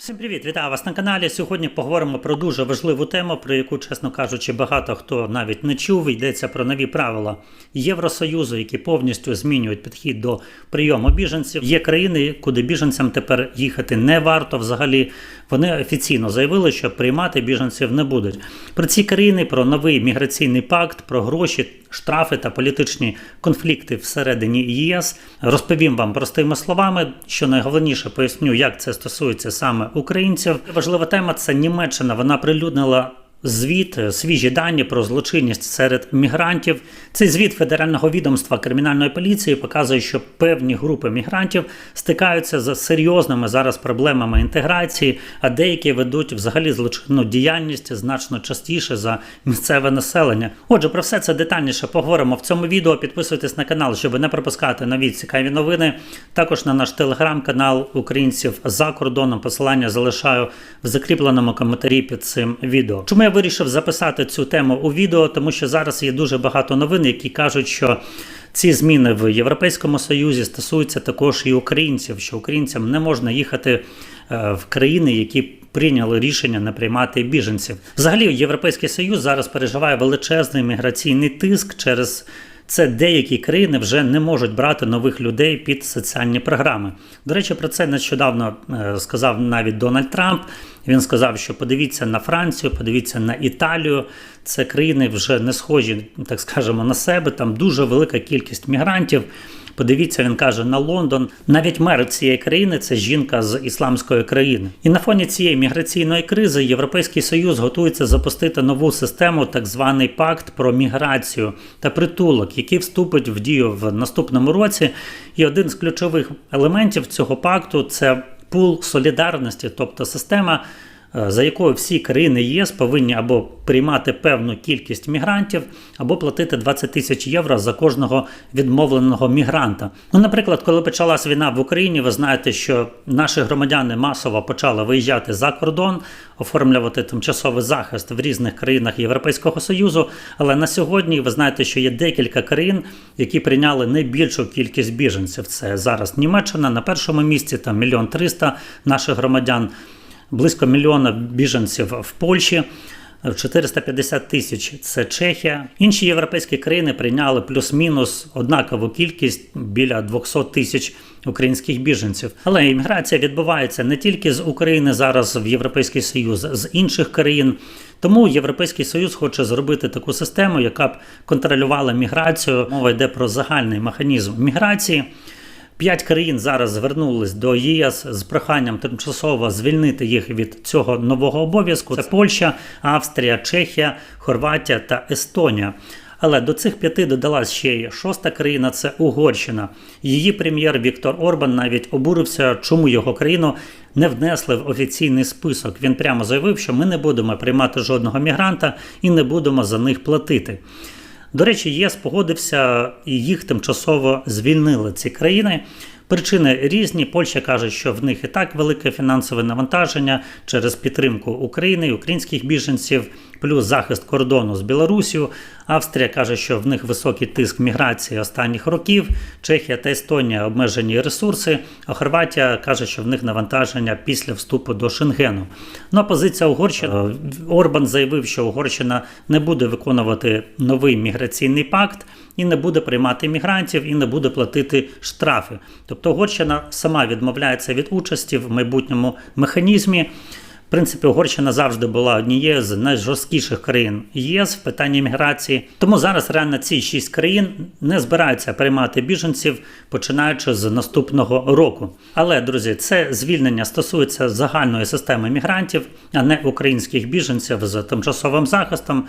Всім привіт, вітаю вас на каналі. Сьогодні поговоримо про дуже важливу тему, про яку, чесно кажучи, багато хто навіть не чув. Йдеться про нові правила Євросоюзу, які повністю змінюють підхід до прийому біженців. Є країни, куди біженцям тепер їхати не варто. Взагалі вони офіційно заявили, що приймати біженців не будуть. Про ці країни, про новий міграційний пакт, про гроші. Штрафи та політичні конфлікти всередині ЄС розповім вам простими словами. Що найголовніше поясню, як це стосується саме українців. Важлива тема це Німеччина. Вона прилюднила звіт, е, свіжі дані про злочинність серед мігрантів. Цей звіт федерального відомства кримінальної поліції показує, що певні групи мігрантів стикаються з серйозними зараз проблемами інтеграції, а деякі ведуть взагалі злочинну діяльність значно частіше за місцеве населення. Отже, про все це детальніше поговоримо в цьому відео. Підписуйтесь на канал, щоб не пропускати нові цікаві новини. Також на наш телеграм-канал українців за кордоном. Посилання залишаю в закріпленому коментарі під цим відео. Чому я вирішив записати цю тему у відео? Тому що зараз є дуже багато новин, які кажуть, що ці зміни в Європейському Союзі стосуються також і українців, що українцям не можна їхати е, в країни, які прийняли рішення не приймати біженців. Взагалі, Європейський Союз зараз переживає величезний міграційний тиск через. Це деякі країни вже не можуть брати нових людей під соціальні програми. До речі, про це нещодавно е, сказав навіть Дональд Трамп. Він сказав, що подивіться на Францію, подивіться на Італію. Це країни вже не схожі, так скажемо, на себе. Там дуже велика кількість мігрантів. Подивіться, він каже на Лондон. Навіть мер цієї країни це жінка з ісламської країни. І на фоні цієї міграційної кризи Європейський Союз готується запустити нову систему, так званий пакт про міграцію та притулок, який вступить в дію в наступному році. І один з ключових елементів цього пакту це пул солідарності, тобто система. Е, За якою всі країни ЄС повинні або приймати певну кількість мігрантів, або платити 20 тисяч євро за кожного відмовленого мігранта. Ну, наприклад, коли почалась війна в Україні, ви знаєте, що наші громадяни масово почали виїжджати за кордон, оформлювати тимчасовий захист в різних країнах Європейського Союзу. Але на сьогодні ви знаєте, що є декілька країн, які прийняли найбільшу кількість біженців. Це зараз Німеччина на першому місці, там мільйон триста наших громадян близько мільйона біженців в Польщі. 450 тисяч це Чехія. Інші європейські країни прийняли плюс-мінус однакову кількість біля 200 тисяч українських біженців. Але імміграція відбувається не тільки з України зараз в Європейський Союз, з інших країн. Тому Європейський Союз хоче зробити таку систему, яка б контролювала міграцію. Мова йде про загальний механізм міграції. П'ять країн зараз звернулись до ЄС з проханням тимчасово звільнити їх від цього нового обов'язку. Це Польща, Австрія, Чехія, Хорватія та Естонія. Але до цих п'яти додалась ще й шоста країна це Угорщина. Її прем'єр Віктор Орбан навіть обурився, чому його країну не внесли в офіційний список. Він прямо заявив, що ми не будемо приймати жодного мігранта і не будемо за них платити. До речі, ЄС погодився і їх тимчасово звільнили ці країни. Причини різні. Польща каже, що в них і так велике фінансове навантаження через підтримку України українських біженців, плюс захист кордону з Білорусію. Австрія каже, що в них високий тиск міграції останніх років. Чехія та Естонія обмежені ресурси. А Хорватія каже, що в них навантаження після вступу до Шенгену. Ну а позиція Угорщини Орбан заявив, що Угорщина не буде виконувати новий міграційний пакт і не буде приймати мігрантів, і не буде платити штрафи. Тобто Угорщина сама відмовляється від участі в майбутньому механізмі. В принципі, Угорщина завжди була однією з найжорсткіших країн ЄС в питанні міграції. Тому зараз реально ці шість країн не збираються приймати біженців, починаючи з наступного року. Але друзі, це звільнення стосується загальної системи мігрантів, а не українських біженців з тимчасовим захистом.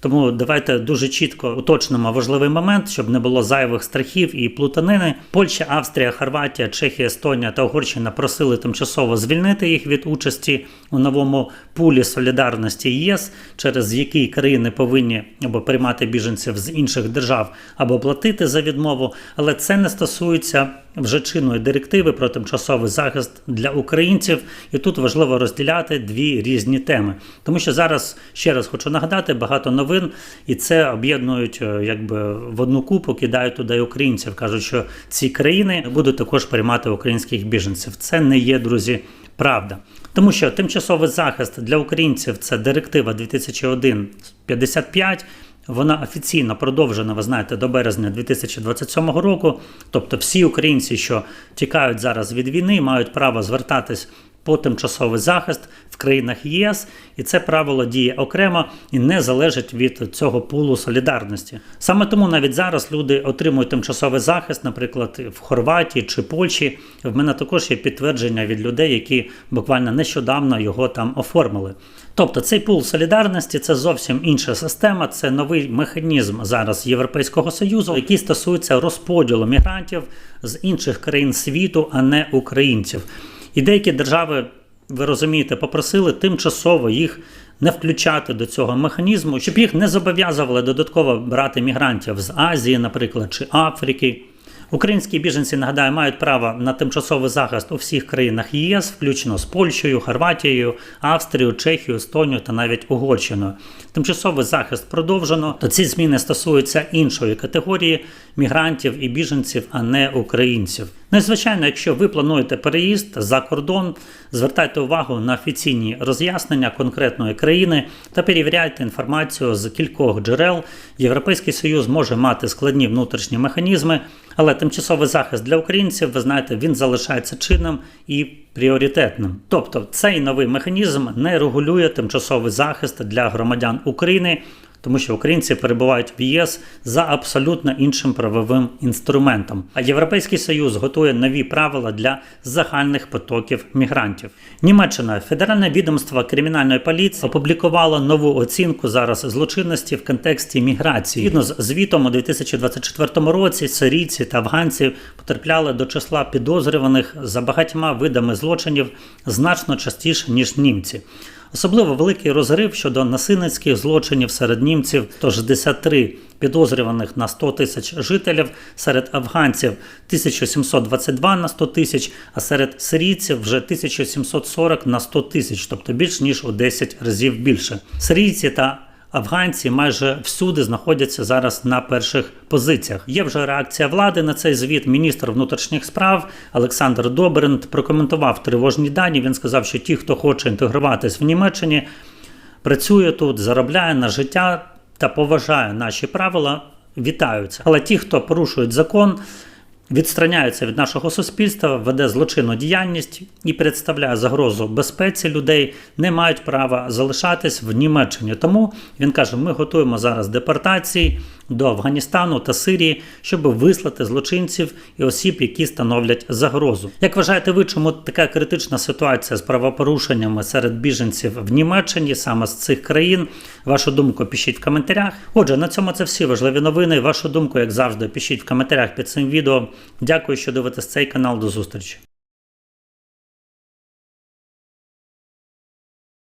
Тому давайте дуже чітко уточнимо важливий момент, щоб не було зайвих страхів і плутанини. Польща, Австрія, Хорватія, Чехія, Естонія та Угорщина просили тимчасово звільнити їх від участі у новому пулі солідарності ЄС, через який країни повинні або приймати біженців з інших держав, або платити за відмову. Але це не стосується вже чинної директиви про тимчасовий захист для українців, і тут важливо розділяти дві різні теми, тому що зараз ще раз хочу нагадати багато новин, і це об'єднують е, якби в одну купу, кидають туди українців. кажуть, що ці країни будуть також приймати українських біженців. Це не є друзі. Правда, Тому що тимчасовий захист для українців це директива 2001-55. Вона офіційно продовжена, ви знаєте, до березня 2027 року. Тобто, всі українці, що тікають зараз від війни, мають право звертатись по тимчасовий захист в країнах ЄС, і це правило діє окремо і не залежить від цього пулу солідарності. Саме тому навіть зараз люди отримують тимчасовий захист, наприклад, в Хорватії чи Польщі. В мене також є підтвердження від людей, які буквально нещодавно його там оформили. Тобто цей пул солідарності це зовсім інша система, це новий механізм зараз Європейського союзу, який стосується розподілу мігрантів з інших країн світу, а не українців. І деякі держави, ви розумієте, попросили тимчасово їх не включати до цього механізму, щоб їх не зобов'язували додатково брати мігрантів з Азії, наприклад, чи Африки. Українські біженці, нагадаю, мають право на тимчасовий захист у всіх країнах ЄС, включно з Польщею, Хорватією, Австрією, Чехією, Естонією та навіть Угорщиною. Тимчасовий захист продовжено, то ці зміни стосуються іншої категорії мігрантів і біженців, а не українців. Ну якщо ви плануєте переїзд за кордон, звертайте увагу на офіційні роз'яснення конкретної країни та перевіряйте інформацію з кількох джерел. Європейський Союз може мати складні внутрішні механізми, але тимчасовий захист для українців, ви знаєте, він залишається чинним і пріоритетним. Тобто цей новий механізм не регулює тимчасовий захист для громадян України. Тому що українці перебувають в ЄС за абсолютно іншим правовим інструментом. А Європейський Союз готує нові правила для загальних потоків мігрантів. Німеччина, Федеральне відомство кримінальної поліції опублікувало нову оцінку зараз злочинності в контексті міграції. Згідно з звітом у 2024 році сирійці та афганці потрапляли до числа підозрюваних за багатьма видами злочинів значно частіше ніж німці. Особливо великий розрив щодо насильницьких злочинів серед німців 163 підозрюваних на 100 тисяч жителів, серед афганців 1722 на 100 тисяч, а серед сирійців вже 1740 на 100 тисяч, тобто більш ніж у 10 разів більше. Сирійці та Афганці майже всюди знаходяться зараз на перших позиціях. Є вже реакція влади на цей звіт. Міністр внутрішніх справ Олександр Добринд прокоментував тривожні дані. Він сказав, що ті, хто хоче інтегруватись в Німеччині, працює тут, заробляє на життя та поважає наші правила, вітаються. Але ті, хто порушують закон, відстраняється від нашого суспільства, веде злочинну діяльність і представляє загрозу безпеці людей, не мають права залишатись в Німеччині. Тому він каже: ми готуємо зараз депортації до Афганістану та Сирії, щоб вислати злочинців і осіб, які становлять загрозу. Як вважаєте ви, чому така критична ситуація з правопорушеннями серед біженців в Німеччині, саме з цих країн? Вашу думку пишіть в коментарях. Отже, на цьому це всі важливі новини. Вашу думку, як завжди, пишіть в коментарях під цим відео. Дякую, що дивитесь цей канал. До зустрічі.